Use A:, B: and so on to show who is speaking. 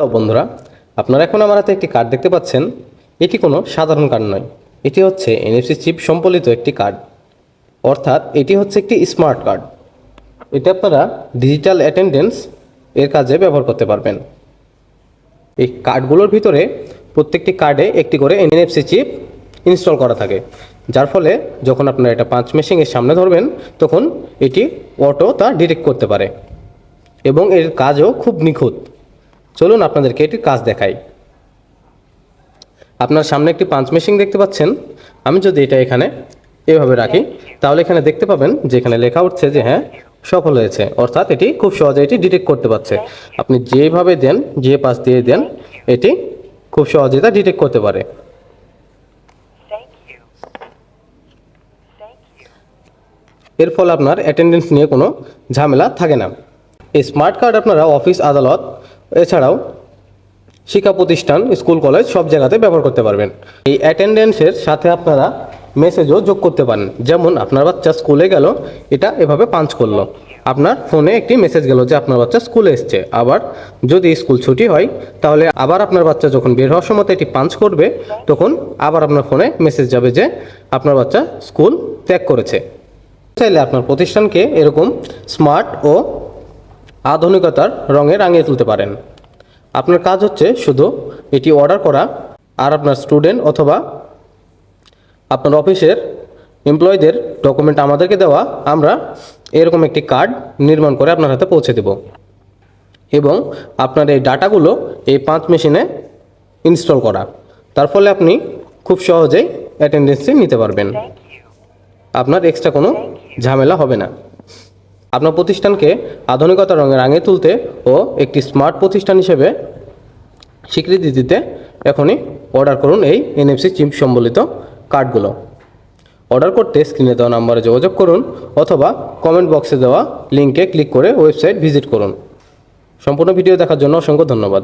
A: বন্ধুরা, আপনারা এখন আমার হাতে একটি কার্ড দেখতে পাচ্ছেন। এটি কোনো সাধারণ কার্ড নয়। এটি হচ্ছে এনএফসি চিপ সম্বলিত একটি কার্ড অর্থাৎ এটি হচ্ছে একটি স্মার্ট কার্ড এটা আপনারা ডিজিটাল অ্যাটেন্ডেন্স এর কাজে ব্যবহার করতে পারবেন। এই কার্ডগুলোর ভিতরে প্রত্যেকটি কার্ডে একটি করে এনএফসি চিপ ইনস্টল করা থাকে। যার ফলে যখন আপনারা এটা পাঁচ মেশিনের সামনে ধরবেন, তখন এটি অটো তা ডিটেক্ট করতে পারে। এবং এর কাজও খুব নিখুঁত। চলুন আপনাদেরকে এটির কাজ দেখাই। আপনার সামনে একটি পাঞ্চ মেশিন দেখতে পাচ্ছেন। আমি যদি এটা এখানে এভাবে রাখি, তাহলে এখানে দেখতে পাবেন যে এখানে লেখা উঠছে যে হ্যাঁ সফল হয়েছে। অর্থাৎ এটি খুব সহজে এটি ডিটেক্ট করতে পারছে। আপনি যেভাবে দেন, যে পাশ দিয়ে দেন, এটি খুব সহজে তা ডিটেক্ট করতে পারে. এর ফলে আপনার অ্যাটেন্ডেন্স নিয়ে কোনো ঝামেলা থাকে না। এই স্মার্ট কার্ড আপনারা অফিস আদালত এছাড়াও শিক্ষা প্রতিষ্ঠান, স্কুল, কলেজ সব জায়গাতে ব্যবহার করতে পারবেন। এই অ্যাটেন্ডেন্সের সাথে আপনারা মেসেজও যোগ করতে পারেন। যেমন আপনার বাচ্চা স্কুলে গেল, এটা এভাবে পাঞ্চ করল। আপনার ফোনে একটি মেসেজ গেল যে আপনার বাচ্চা স্কুলে এসছে। আবার যদি স্কুল ছুটি হয়, তাহলে আবার আপনার বাচ্চা যখন বের হওয়ার সময় এটি পাঞ্চ করবে, তখন আবার আপনার ফোনে মেসেজ যাবে যে আপনার বাচ্চা স্কুল ত্যাগ করেছে। চাইলে আপনার প্রতিষ্ঠানকে এরকম স্মার্ট ও আধুনিকতার রঙে রাঙিয়ে তুলতে পারেন। আপনার কাজ হচ্ছে শুধু এটি অর্ডার করা আর আপনার স্টুডেন্ট অথবা আপনার অফিসের এমপ্লয়ীদের ডকুমেন্ট আমাদেরকে দেওয়া, আমরা এরকম একটি কার্ড নির্মাণ করে আপনার হাতে পৌঁছে দেব। এবং আপনার এই ডাটাগুলো এই পাঁচ মেশিনে ইনস্টল করা। তার ফলে আপনি খুব সহজেই অ্যাটেন্ডেন্সি নিতে পারবেন। আপনার এক্সট্রা কোনো ঝামেলা হবে না। আপনার প্রতিষ্ঠানকে আধুনিকতার রঙে রাঙিয়ে তুলতে ও একটি স্মার্ট প্রতিষ্ঠান হিসেবে স্বীকৃতি দিতে এখনই অর্ডার করুন এই এনএফসি চিপ সম্বলিত কার্ডগুলো। অর্ডার করতে স্ক্রিনে দেওয়া নাম্বারে যোগাযোগ করুন অথবা কমেন্ট বক্সে দেওয়া লিঙ্কে ক্লিক করে ওয়েবসাইট ভিজিট করুন। সম্পূর্ণ ভিডিও দেখার জন্য অসংখ্য ধন্যবাদ।